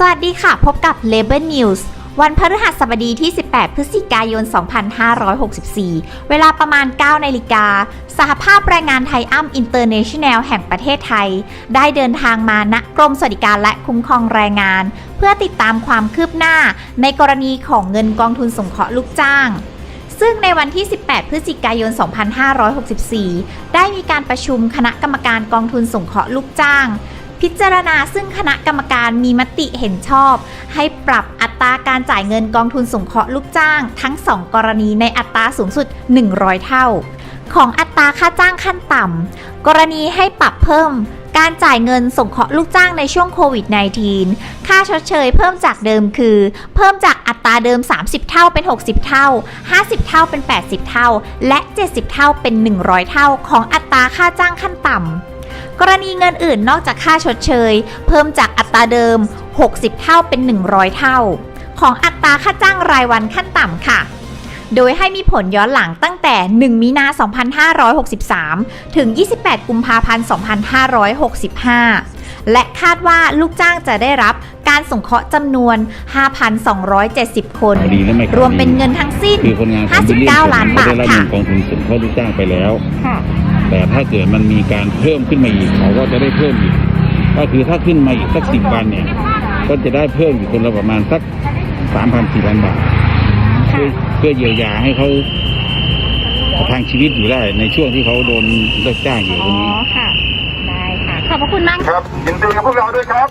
สวัสดีค่ะ พบกับ Labor News วันพฤหัสบดีที่ 18 พฤศจิกายน 2564 เวลาประมาณ 9 นาฬิกา สหภาพแรงงานไทยอ้ำอินเตอร์เนชั่นแนลแห่งประเทศไทย ได้เดินทางมาณกรมสวัสดิการและคุ้มครองแรงงาน เพื่อติดตามความคืบหน้า ในกรณีของเงินกองทุนสงเคราะห์ลูกจ้าง ซึ่งในวันที่ 18 พฤศจิกายน 2564 ได้มีการประชุมคณะกรรมการกองทุนสงเคราะห์ลูกจ้าง พิจารณาซึ่งคณะกรรมการมีมติเห็นชอบ ให้ปรับอัตราการจ่ายเงินกองทุนสงเคราะห์ลูกจ้าง ทั้ง 2 กรณีในอัตราสูงสุด 100 เท่า ของอัตราค่าจ้างขั้นต่ำกรณีให้ปรับเพิ่มการจ่ายเงินสงเคราะห์ลูกจ้างในช่วงโควิด -19 ค่าชดเชยเพิ่มจากเดิมคือ เพิ่มจากอัตราเดิม 30 เท่าเป็น 60 เท่า 50 เท่าเป็น 80 เท่า และ 70 เท่าเป็น 100 เท่าของอัตราค่าจ้างขั้นต่ำ กรณีเงินอื่นนอกจากค่าชดเชย เพิ่มจากอัตราเดิม 60 เท่าเป็น 100 เท่า ของอัตราค่าจ้างรายวันขั้นต่ำค่ะ โดยให้มีผลย้อนหลังตั้งแต่ 1 มีนา 2563 ถึง 28 กุมภาพันธ์ 2565 และคาดว่าลูกจ้างจะได้รับการสงเคราะห์จำนวน 5,270 คนดีและไม่รวมเป็นเงินทั้งสิ้นคือคนงานของบิลลี่59 ล้านบาทได้รับค่ะเงินกองทุนสงเคราะห์ลูกจ้างไปแล้วค่ะ แต่ถ้าเกิดมันมีการเพิ่มขึ้นมาอีกเขาก็จะได้เพิ่มอีก ก็คือถ้าขึ้นมาอีกสักสิบวันเนี่ย ก็จะได้เพิ่มอีกคนละประมาณสักสามพันสี่พันบาทเพื่อเพื่อเยียวยาให้เขาทางชีวิตอยู่ได้ในช่วงที่เขาโดนเลิกจ้างอยู่ตรงนี้ค่ะ ได้ค่ะ ขอบพระคุณมาก ครับยินดีกับพวกเราด้วยครับ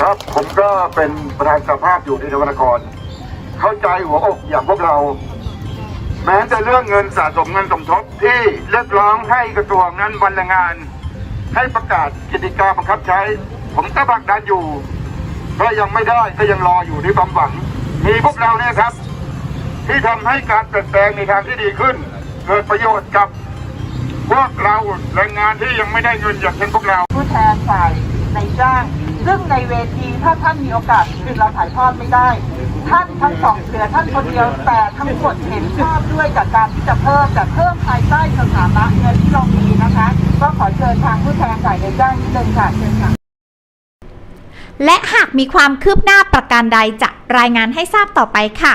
ครับผมก็เป็นประธานสภาพอยู่ที่นวนคร เข้าใจหัวอกอย่างพวกเรา แม้แต่เรื่องเงินสะสมเงินสมทบที่เรียกร้องให้กระทรวงนั้นวันแรงงาน ให้ประกาศกิจการบังคับใช้ ผมก็ผักดันอยู่ถ้ายังไม่ได้ก็ยังรออยู่ด้วยความหวัง มีพวกเราเนี่ยครับ ที่ทำให้การเปลี่ยนแปลงในทางที่ดีขึ้น เกิดประโยชน์กับพวกเราแรงงานที่ยังไม่ได้เงินอย่างเช่นพวกเราผู้แทนฝ่ายในจ้าง ซึ่งในเวทีถ้าท่านมีโอกาสคือเราถ่ายทอดไม่ได้ ท่านทั้งสองเหลือท่านคนเดียวแต่ทั้งหมดเห็นชอบด้วยกับการที่จะเพิ่มแต่เพิ่มภายใต้สถานะเงินที่เรามีนะคะ ก็ขอเชิญทางผู้แทนฝ่ายในจ้างนิดนึงค่ะเชิญค่ะและหากมีความคืบหน้าประการใดจะรายงานให้ทราบต่อไปค่ะ